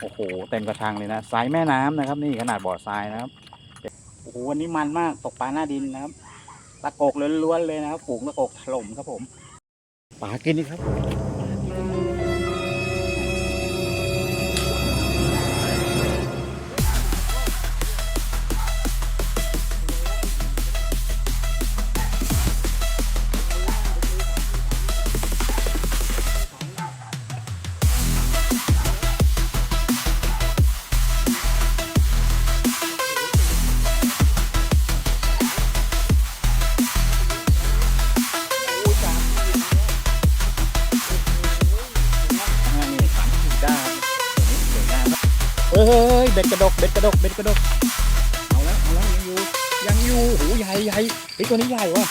โอ้โหเต็มกระชังเลยนะสายแม่น้ำนะครับ นี่ขนาดบ่อทรายนะครับโอ้โหวันนี้มันมากตกปลาหน้าดินนะครับตะกกล้วนๆเลยนะครับฝูงตะกกถล่มครับผมปลากินนี่ครับ เบ็ดกระดกเบ็ดกระดกเบ็ดกระดกเอาแล้วเอาแล้วยังอยู่ยังอยู่โอ้ใหญ่ใหญ่เฮ้ยตัวนี้ใหญ่ว่ะ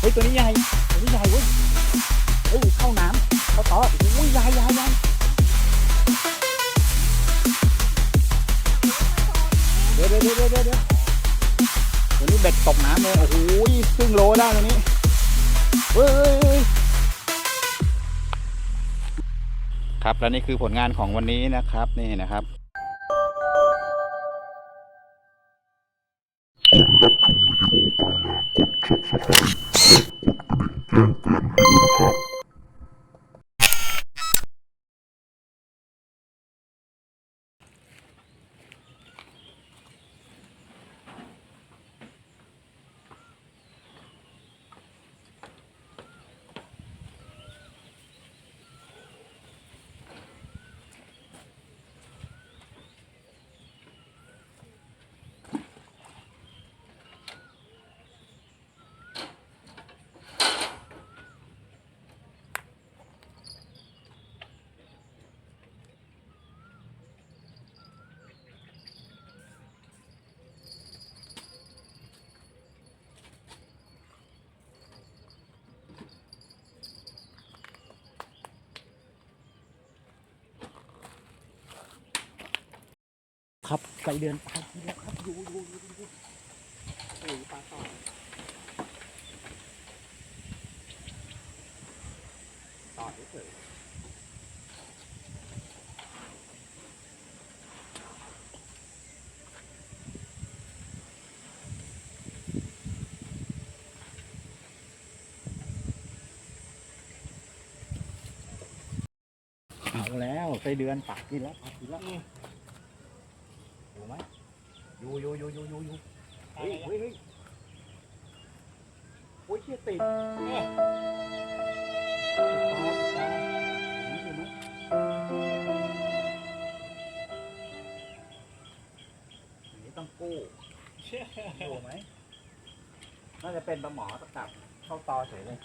เฮ้ยตัวนี้ใหญ่ตัวนี้ใหญ่เว้ยเฮ้ยเข้าน้ำเข้าต่อโอ้ยใหญ่ใหญ่ใหญ่เดี๋ยวเดี๋ยวเดี๋ยวเดี๋ยวเดี๋ยวตัวนี้เบ็ดตกน้ำเลยโอ้โหครึ่งโลได้ตัวนี้เฮ้ย ครับและนี่คือผลงานของวันนี้นะครับนี่นะครับครับไก่เดือไปลากินแล้วครับอ ยู่อยู่อยู่อยู่โอ้ยปลาต่อต่อเฉยเอาแล้วไสเดือนปากกินแล้วปากกินแล้ว อยู่อยู่อยู่อยู่อยู่อยู่เฮ้ยเฮ้ยเฮ้ยโอ้ยเชี่ยติดเนี่ยติดปลาติดปลาอยู่ไหมอย่างนี้ต้องกู้อยู่ไหมน่าจะเป็นปลาหมอตะกลับเข้าตอเฉยเลย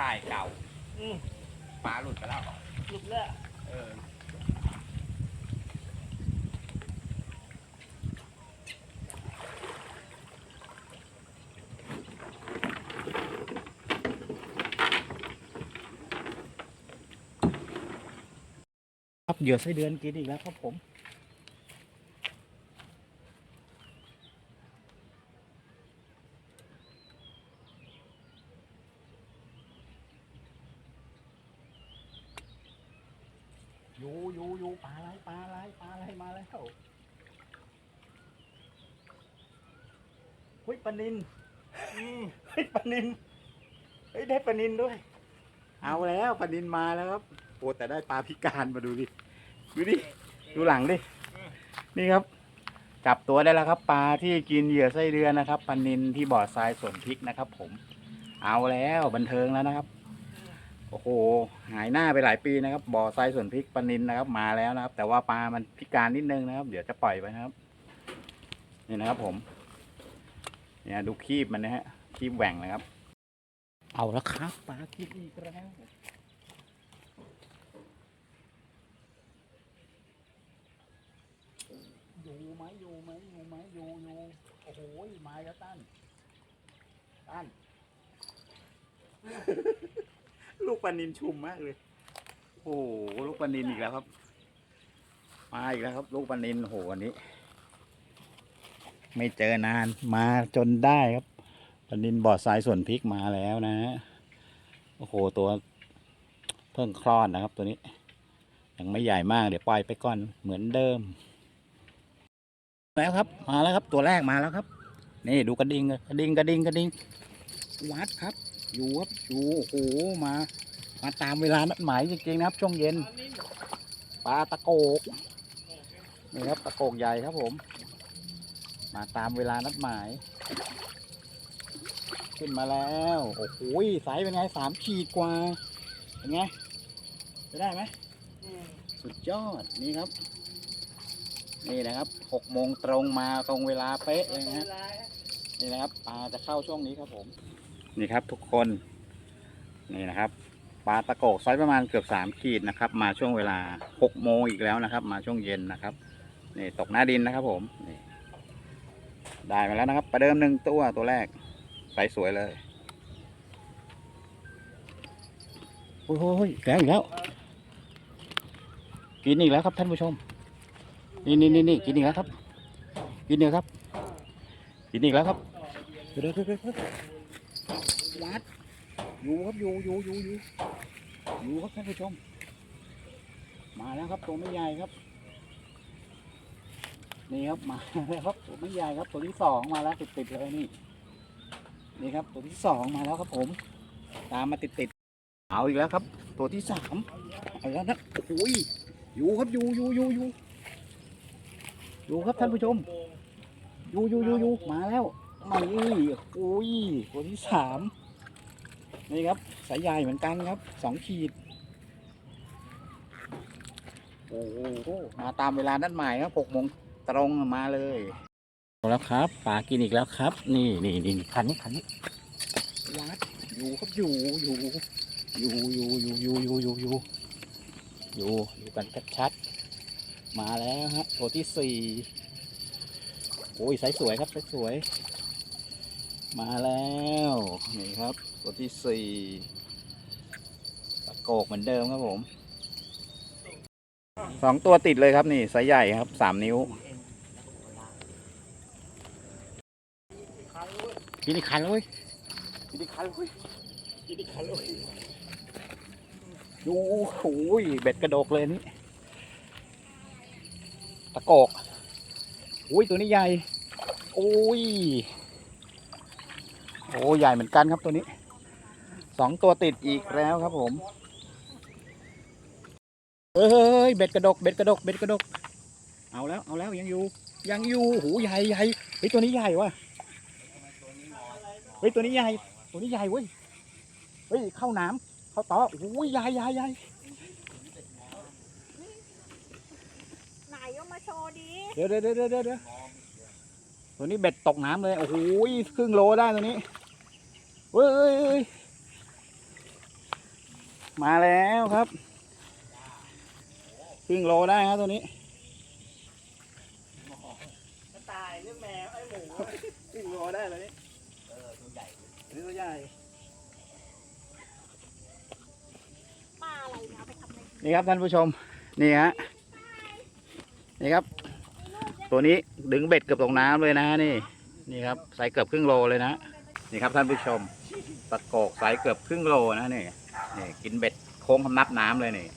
ข่ายเก่าปลาหลุดไปแล้ว หลุดแล้วเออ ครับเหยื่อไส้เดือนกินอีกแล้วครับผม อยู่อยู่อยู่ปลาอะไรปลาอะไรปลาอะไรมาแล้วเฮ้ยปลา นินอืมเฮ้ยปลานินเฮ้ยได้ปลานินด้วย เอาแล้วปลานินมาแล้วครับโอ้แต่ได้ปลาพิการมาดูดิดูดิดูหลังดินี่ครับ จับตัวได้แล้วครับ ปลาที่กินเหยื่อไส้เดือนนะครับปลานินที่บ่อทรายสวนพริกนะครับ ผม เอาแล้วบันเทิงแล้วนะครับโอ้โหหายหน้าไปหลายปีนะครับ บ่อทรายสวนพริกปลานินนะครับ มาแล้วนะครับ แต่ว่าปลามันพิการนิดนึงนะครับ เดี๋ยวจะปล่อยไปนะครับ นี่นะครับผม เนี่ยดูคีบมันนะฮะคีบแหว่งนะครับ เอาแล้วครับปลากินอีกแล้วอยู่ไหมอยู่ไหมอยู่ไหมอยู่อยู่โอ้โหมาแล้วตั้นอันลูกปลานินชุมมากเลย โอ้โหลูกปลานินอีกแล้วครับ มาอีกแล้วครับ ลูกปลานินโอ้โหวันนี้ ไม่เจอนานมาจนได้ครับปนินบอดสายส่วนพริกมาแล้วนะโอ้โหตัวเพิ่งคลอดนะครับตัวนี้ ยังไม่ใหญ่มากเดี๋ยวปล่อยไปก่อนเหมือนเดิม แล้วครับมาแล้วครับตัวแรกมาแล้วครับ นี่ดูกระดิ่งกระดิ่งกระดิ่งกระดิ่งวัดครับ อยู่ครับอยู่โอ้โหมา มาตามเวลานัดหมายจริงๆนะครับ ช่วงเย็นปลาตะโกกนี่ครับตะโกกใหญ่ครับผม มาตามเวลานัดหมาย ขึ้นมาแล้ว โอ้โหไซส์เป็นไงสามขีดกว่า เป็นไงจะได้ไหมสุดยอดนี่ครับ นี่นะครับหกโมงตรงมาตรงเวลาเป๊ะเลยนะฮะนี่นะครับปลาจะเข้าช่วงนี้ครับผม นี่ครับทุกคน นี่นะครับปลาตะโกกไซส์ประมาณเกือบสามขีดนะครับ มาช่วงเวลาหกโมงอีกแล้วนะครับ มาช่วงเย็นนะครับนี่ตกหน้าดินนะครับผมนี่ ได้มาแล้วนะครับ ประเดิมหนึ่งตัวตัวแรกไซส์สวยเลยโอ้ยอีกแล้วอีกแล้ว กินอีกแล้วครับท่านผู้ชม นี่นี่นี่นี่กินอีกแล้วครับ กินอีกแล้วครับ กินอีกแล้วครับเดี๋ยวเดี๋ยวเดี๋ยวเดี๋ยววัดอยู่ครับอยู่อยู่อยู่อยู่อยู่ครับท่านผู้ชม มาแล้วครับตัวไม่ใหญ่ครับ นี่ครับมาแล้วครับตัวไม่ใหญ่ครับตัวที่สองมาแล้วติดติดเลยนี่นี่ครับตัวที่สองมาแล้วครับผม ตามมาติดติดเอาอีกแล้วครับ ตัวที่สามเอาแล้วนะโอ้ยอยู่ครับอยู่อยู่อยู่อยู่อยู่ครับท่านผู้ชมอยู่อยู่อยู่อยู่มาแล้วนี่โอ้ยตัวที่สามนี่ครับสายใหญ่เหมือนกันครับสองขีดโอ้โหมาตามเวลานัดหมายครับหกโมง ตรงมาเลยเอาแล้วครับปลากินอีกแล้วครับ นี่นี่นี่คันนี้คันนี้วัดอยู่ครับอยู่อยู่อยู่อยู่อยู่อยู่อยู่อยู่อยู่อยู่อยู่กันชัดๆมาแล้วฮะตัวที่สี่โอ้ยไซส์สวยครับไซส์สวย มาแล้วนี่ครับ ตัวที่สี่ตะโกกเหมือนเดิมครับผมสองตัวติดเลยครับนี่ไซส์ใหญ่ครับสามนิ้ว กินอีกคันเลยกินอีกคันเลยกินอีกคันเลยดูโอ้ยเบ็ดกระโดกเลยนี่ตะโกกอุ้ยตัวนี้ใหญ่โอ้ยโอ้ใหญ่เหมือนกันครับตัวนี้สองตัวติดอีกแล้วครับผมเอ้ยเบ็ดกระดกเบ็ดกระดกเบ็ดกระดกเอาแล้วเอาแล้วยังอยู่ยังอยู่หูใหญ่ใหญ่เฮ้ยตัวนี้ใหญ่ว่ะ เฮ้ยตัวนี้ใหญ่ ตัวนี้ใหญ่เว้ย เฮ้ยเข้าน้ำเข้าต่อโอ้ยใหญ่ใหญ่ใหญ่ไหนเอามาโชว์ดิเดี๋ยวเดี๋ยวเดี๋ยวเดี๋ยวเดี๋ยวตัวนี้เบ็ดตกน้ำเลยโอ้โหครึ่งโลได้ตัวนี้เฮ้ยเฮ้ยเฮ้ยมาแล้วครับครึ่งโลได้ครับตัวนี้กระต่ายหรือแมวไอ้หมูครึ่งโลได้เลยนี่ตัวใหญ่ ตัวใหญ่ปลาอะไรเนี่ยเอาไปทำอะไรนี่ครับท่านผู้ชม นี่ฮะ นี่ครับ ตัวนี้ดึงเบ็ดเกือบตกน้ำเลยนะนี่ นี่ครับใส่เกือบครึ่งโลเลยนะ นี่ครับท่านผู้ชม ตะโกกใส่เกือบครึ่งโลนะนี่ นี่กินเบ็ดโค้งคำนับน้ำเลยนี่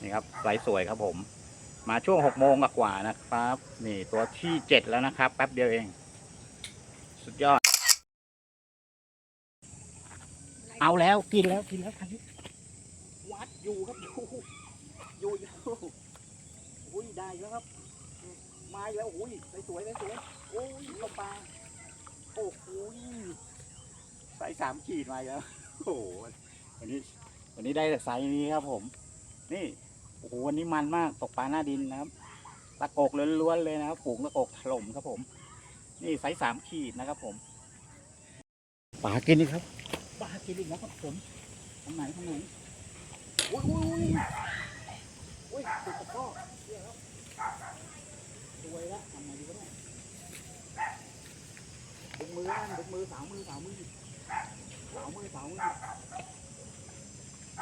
นี่ครับใส่สวยครับผม มาช่วงหกโมงกว่าๆนะครับ นี่ตัวที่เจ็ดแล้วนะครับ แป๊บเดียวเอง สุดยอด เอาแล้วกินแล้วกินแล้วคันนี้วัดอยู่ครับอยู่อยู่อยู่อุ้ยได้แล้วครับมาแล้วโอ้ยสวยสวยสวยโอ้ยลงปลาโอ้โหใส่สามขีดมาแล้วโอ้โหวันนี้วันนี้ได้แต่ไซส์นี้ครับผม นี่โอ้โหวันนี้มันมากตกปลาหน้าดินนะครับตะโกกล้วนๆเลยนะครับฝูงตะโกกถล่มครับผม นี่ไซส์สามขีดนะครับผมปลากินอีกครับ ปลากินอีกแล้วครับผมทางไหนทางไหนโอ้ยโอ้ยโอ้ยโอ้ยติดตะก้อเรียแล้วรวยแล้วทำไงดีวะเนี่ยดึงมือนั่นดึงมือสาวมือสาวมือมือสาเนี่ย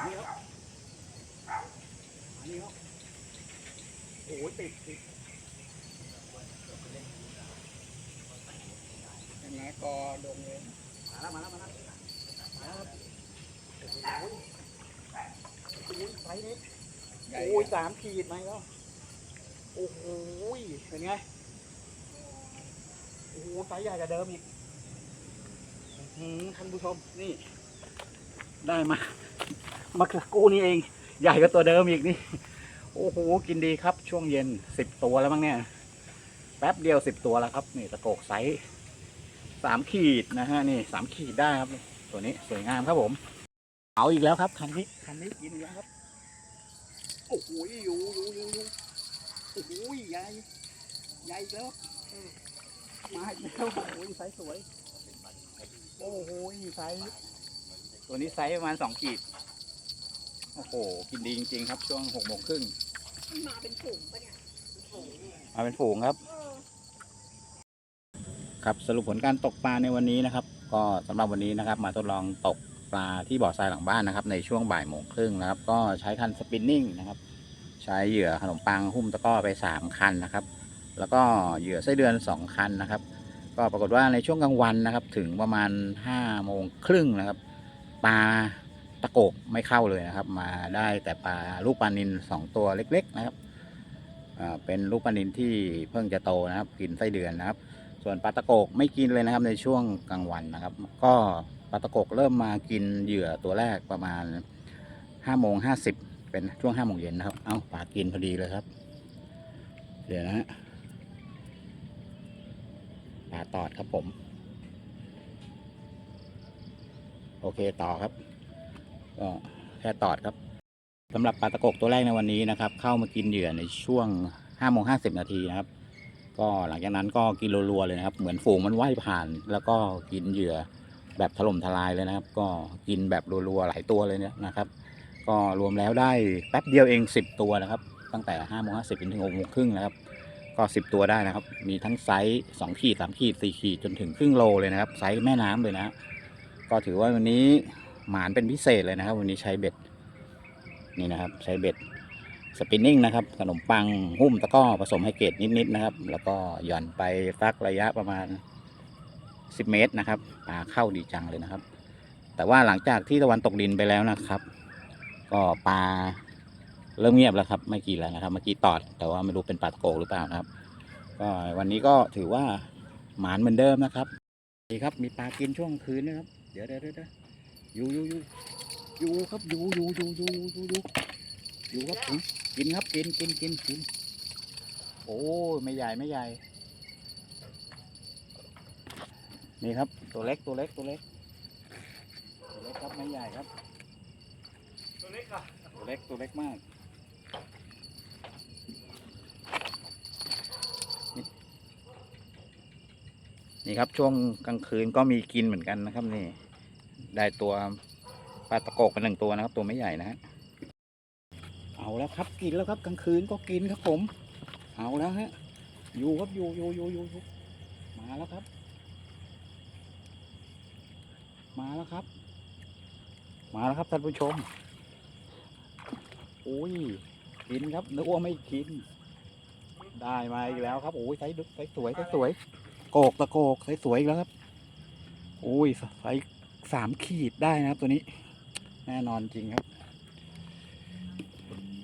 นี่ครับอันนี้ครับโอ้ยติดติดเป็นไงกอดงเลยมาแล้วมาแล้วมาแล้ว มาแล้วครับโอ้ยสามขีดไหมแล้ว โอ้โหเป็นไง โอ้โหไซส์ใหญ่กว่าเดิมอีกหือท่านผู้ชมนี่ ได้มามาสักกูนี่เอง ใหญ่กว่าตัวเดิมอีกนี่ โอ้โห กินดีครับ ช่วงเย็นสิบตัวแล้วมั้งเนี่ย แป๊บเดียวสิบตัวแล้วครับ นี่ตะโกกไซส์สามขีดนะฮะ นี่สามขีดได้ครับ ตัวนี้สวยงามครับผมเอาอีกแล้วครับคันนี้คันนี้กินอีกแล้วครับโอ้โหอยู่อยู่อยู่อยู่โอ้โหใหญ่ใหญ่อีกแล้วอืมมาอีกแล้วโอ้โหไซส์สวยโอ้โหไซส์ตัวนี้ไซส์ประมาณสองขีดโอ้โหกินดีจริงๆครับ ช่วงหกโมงครึ่งมันมาเป็นฝูงปะเนี่ยมาเป็นฝูงครับเออครับสรุปผลการตกปลาในวันนี้นะครับ ก็สำหรับวันนี้นะครับมาทดลองตกปลาที่บ่อทรายหลังบ้านนะครับ ในช่วงบ่ายโมงครึ่งนะครับ ก็ใช้คันสปินนิ่งนะครับ ใช้เหยื่อขนมปังหุ้มตะก้อไป 3 คันนะครับ แล้วก็เหยื่อไส้เดือน 2 คันนะครับ ก็ปรากฏว่าในช่วงกลางวันนะครับ ถึงประมาณ5โมงครึ่งนะครับปลาตะโกกไม่เข้าเลยนะครับ มาได้แต่ปลาลูกปลานิน2 ตัวเล็ก ๆ นะครับเป็นลูกปลานินที่เพิ่งจะโตนะครับ กินไส้เดือนนะครับ ส่วนปลาตะโกกไม่กินเลยนะครับในช่วงกลางวันนะครับ ก็ปลาตะโกกเริ่มมากินเหยื่อตัวแรกประมาณห้าโมงห้าสิบเป็นช่วงห้าโมงเย็นนะครับ เอ้าปลากินพอดีเลยครับ เดี๋ยวนะปลาตอดครับผม โอเคต่อครับก็แค่ตอดครับสำหรับปลาตะกกตัวแรกในวันนี้นะครับ เข้ามากินเหยื่อในช่วงห้าโมงห้าสิบนาทีนะครับ ก็หลังจากนั้นก็กินรัวๆเลยนะครับ เหมือนฝูงมันว่ายผ่าน แล้วก็กินเหยื่อแบบถล่มทลายเลยนะครับ ก็กินแบบรัวๆหลายตัวเลยเนี่ยนะครับ ก็รวมแล้วได้แป๊บเดียวเอง 10 ตัวนะครับ ตั้งแต่5้าโมงห้าสิบถึงหกโมงครึ่งนะครับ ก็ 10 ตัวได้นะครับ มีทั้งไซส์2ขีด3ขีด4ขีดจนถึงครึ่งโลเลยนะครับ ไซส์แม่น้ำเลยนะก็ถือว่าวันนี้หมานเป็นพิเศษเลยนะครับ วันนี้ใช้เบ็ดนี่นะครับ ใช้เบ็ด สปินนิ่งนะครับ ขนมปังหุ้มตะก้อผสมให้เกรดนิดๆนะครับ แล้วก็หย่อนไปสักระยะประมาณ 10 เมตรนะครับปลาเข้าดีจังเลยนะครับ แต่ว่าหลังจากที่ตะวันตกดินไปแล้วนะครับ ก็ปลาเริ่มเงียบแล้วครับ ไม่กินแล้วนะครับ เมื่อกี้ตอด แต่ว่าไม่รู้เป็นปลาตะโกหรือเปล่านะครับ ก็วันนี้ก็ถือว่าหมานเหมือนเดิมนะครับดีครับ มีปลากินช่วงคืนนะครับ เดี๋ยวเดี๋ยวเดี๋ยวเดี๋ยวอยู่อยู่อยู่อยู่ครับอยู่อยู่อยู่อยู่อยู่อยู่ อยู่ครับผมกินครับกินกินกินกินโอ้ยไม่ใหญ่ไม่ใหญ่ นี่ครับตัวเล็กตัวเล็กตัวเล็กตัวเล็กครับไม่ใหญ่ครับ ตัวเล็กอะตัวเล็กตัวเล็กมากนี่นี่ครับช่วงกลางคืนก็มีกินเหมือนกันนะครับนี่ ได้ตัวปลาตะโกกไปหนึ่งตัวนะครับ ตัวไม่ใหญ่นะฮะ เอาแล้วครับกินแล้วครับกลางคืนก็กินครับผม เอาแล้วฮะอยู่ครับอยู่อยู่อยู่อยู่อยู่มาแล้วครับ มาแล้วครับ มาแล้วครับท่านผู้ชมโอ้ยกินครับนึกว่าไม่กิน ได้มาอีกแล้วครับโอ้ยไซส์ดึกไซส์สวยไซส์สวยโกกตะโกกไซส์สวยอีกแล้วครับโอ้ยไซส์สามขีดได้นะครับตัวนี้ แน่นอนจริงครับ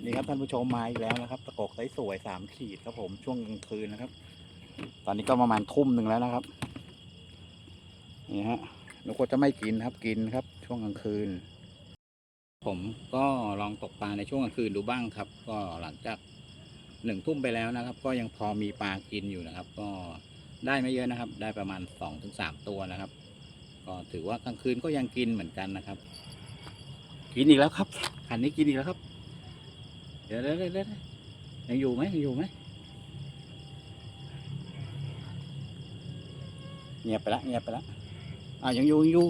นี่ครับท่านผู้ชมมาอีกแล้วนะครับ ตะกกไซส์สวยสามขีดครับผมช่วงกลางคืนนะครับ ตอนนี้ก็ประมาณทุ่มหนึ่งแล้วนะครับนี่ฮะนกก็จะไม่กินครับกินครับ ช่วงกลางคืน ผมก็ลองตกปลาในช่วงกลางคืนดูบ้างครับ ก็หลังจากหนึ่งทุ่มไปแล้วนะครับ ก็ยังพอมีปลากินอยู่นะครับ ก็ได้ไม่เยอะนะครับ ได้ประมาณสองถึงสามตัวนะครับ ก็ถือว่ากลางคืนก็ยังกินเหมือนกันนะครับ กินอีกแล้วครับคันนี้กินอีกแล้วครับเดี๋ยวเดี๋ยวเดี๋ยวยังอยู่ไหมยังอยู่ไหมเงียบไปละเงียบไปละอ่ายังอยู่ยังอยู่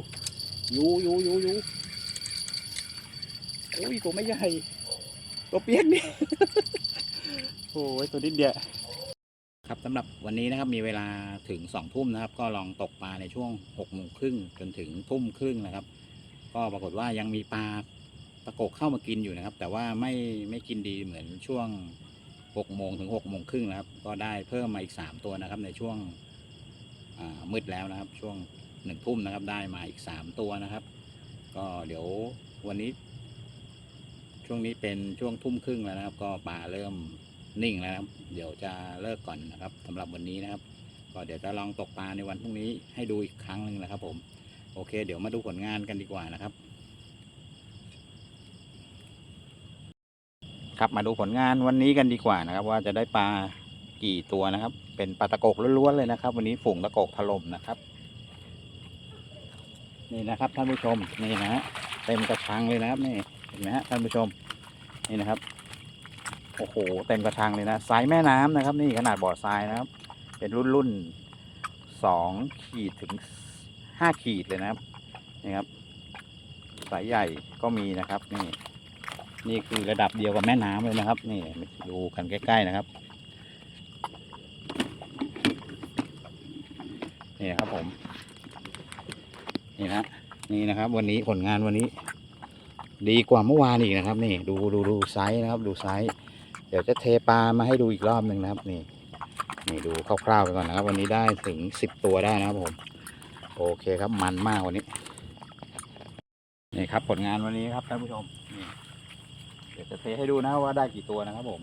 อยู่อยู่อยู่อยู่โอ้ยตัวไม่ใหญ่ตัวเปียกนี่โอ้ยตัวนิดเดียวครับสำหรับวันนี้นะครับมีเวลาถึงสองทุ่มนะครับ ก็ลองตกปลาในช่วงหกโมงครึ่งจนถึงทุ่มครึ่งนะครับ ก็ปรากฏว่ายังมีปลา ตะกกเข้ามากินอยู่นะครับ แต่ว่าไม่ไม่กินดีเหมือนช่วงหกโมงถึงหกโมงครึ่งนะครับ ก็ได้เพิ่มมาอีกสามตัวนะครับ ในช่วงมืดแล้วนะครับ ช่วงหนึ่งทุ่มนะครับ ได้มาอีกสามตัวนะครับ ก็เดี๋ยววันนี้ ช่วงนี้เป็นช่วงทุ่มครึ่งแล้วนะครับ ก็ปลาเริ่มนิ่งแล้วนะครับ เดี๋ยวจะเลิกก่อนนะครับสำหรับวันนี้นะครับ ก็เดี๋ยวจะลองตกปลาในวันพรุ่งนี้ให้ดูอีกครั้งหนึ่งนะครับ ผม โอเค เดี๋ยวมาดูผลงานกันดีกว่านะครับ ครับมาดูผลงานวันนี้กันดีกว่านะครับ ว่าจะได้ปลากี่ตัวนะครับ เป็นปลาตะกกล้วนๆเลยนะครับ วันนี้ฝูงตะกกถล่มนะครับ นี่นะครับท่านผู้ชมนี่นะฮะเต็มกระชังเลยนะครับนี่เห็นไหมฮะท่านผู้ชมนี่นะครับโอ้โหเต็มกระชังเลยนะสายแม่น้ำนะครับ นี่ขนาดบ่อทรายนะครับ เป็นรุ่นรุ่นสองขีดถึงห้าขีดเลยนะครับนี่ครับสายใหญ่ก็มีนะครับนี่ นี่คือระดับเดียวกับแม่น้ำเลยนะครับ นี่ดูกันใกล้ ๆนะครับ นี่ครับผม นี่นะนี่นะครับ วันนี้ผลงานวันนี้ ดีกว่าเมื่อวานอีกนะครับ นี่ดูดูดูไซส์นะครับ ดูไซส์เดี๋ยวจะเทปลามาให้ดูอีกรอบหนึ่งนะครับ นี่นี่ดูคร่าวๆไปก่อนนะครับ วันนี้ได้ถึงสิบตัวได้นะครับผม โอเคครับมันมากวันนี้ นี่ครับผลงานวันนี้ครับท่านผู้ชมนี่ เดี๋ยวจะเทให้ดูนะว่าได้กี่ตัวนะครับผม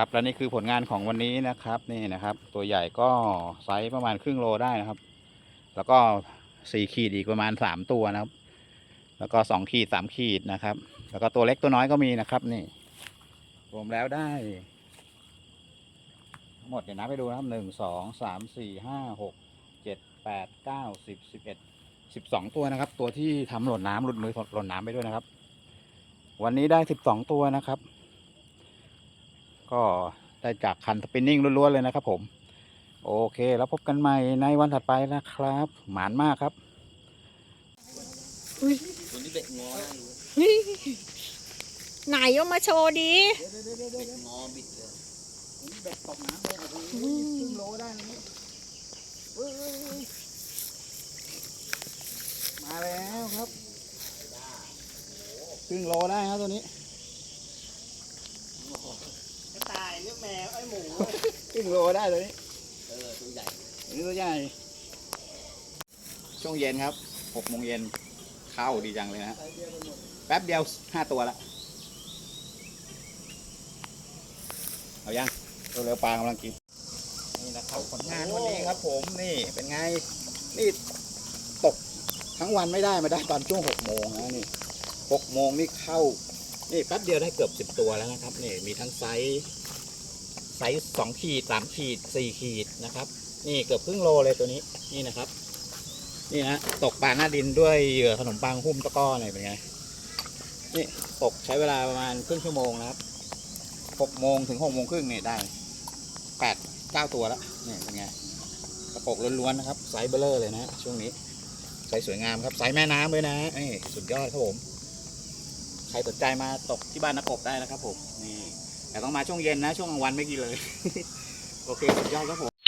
ครับ และนี่คือผลงานของวันนี้นะครับนี่นะครับ ตัวใหญ่ก็ไซส์ประมาณครึ่งโลได้นะครับ แล้วก็สี่ขีดอีกประมาณสามตัวนะครับ แล้วก็สองขีดสามขีดนะครับ แล้วก็ตัวเล็กตัวน้อยก็มีนะครับ นี่ รวมแล้วได้ ทั้งหมดเดี๋ยวนับไปดูนะครับหนึ่งสองสามสี่ห้าหกเจ็ดแปดเก้าสิบสิบเอ็ดสิบสองตัวนะครับ ตัวที่ทำหล่นน้ำหลุดมือหล่นน้ำไปด้วยนะครับ วันนี้ได้สิบสองตัวนะครับ ก็ได้จากคันสปินนิ่งล้วนๆเลยนะครับผม โอเค แล้วพบกันใหม่ในวันถัดไปนะครับ หมานมากครับวันนี้เบ็ดงอนะรู้ไหนเอามาโชว์ดีเบ็ดงอบิดเลยเบ็ดตกน้ำเลยโอ้โหครึ่งโลได้นะนี่เว้ยมาแล้วครับครึ่งโลได้ครับตัวนี้กระ ต่ายเลือกแมวไอ้หมูครึ่งโลได้ตัวนี้เออตัวใหญ่อันนี้ตัวใหญ่ ช่วงเย็นครับหกโมงเย็นเข้าดีจังเลยนะไซส์เดียวกันหมดแป๊บเดียวห้าตัวละเอายังเร็วๆปลากำลังกินนี่นะครับผลงานวันนี้ครับ ผมนี่เป็นไงนี่ตกทั้งวันไม่ได้มาได้ตอนช่วงหกโมงนะนี่หกโมงนี่เข้า นี่แป๊บเดียวได้เกือบสิบตัวแล้วนะครับนี่มีทั้งไซส์ไซส์สองขีดสามขีดสี่ขีดนะครับ นี่เกือบครึ่งโลเลยตัวนี้นี่นะครับ นี่นะตกปลาหน้าดินด้วยเหยื่อขนมปังหุ้มตะก้อเนี่ยเป็นไงนี่ตกใช้เวลาประมาณครึ่งชั่วโมงนะครับหกโมงถึงหกโมงครึ่งเนี่ยได้แปดเก้าตัวแล้วนี่เป็นไงกระปกล้วนๆนะครับไซส์เบลเลอร์เลยนะช่วงนี้ไซส์สวยงามครับไซส์แม่น้ำด้วยนะนี่สุดยอดครับผม ใครสนใจมาตกที่บ้านนักกบได้นะครับผมนี่แต่ต้องมาช่วงเย็นนะ ช่วงกลางวันไม่กินเลย โอเคสุดยอดครับผม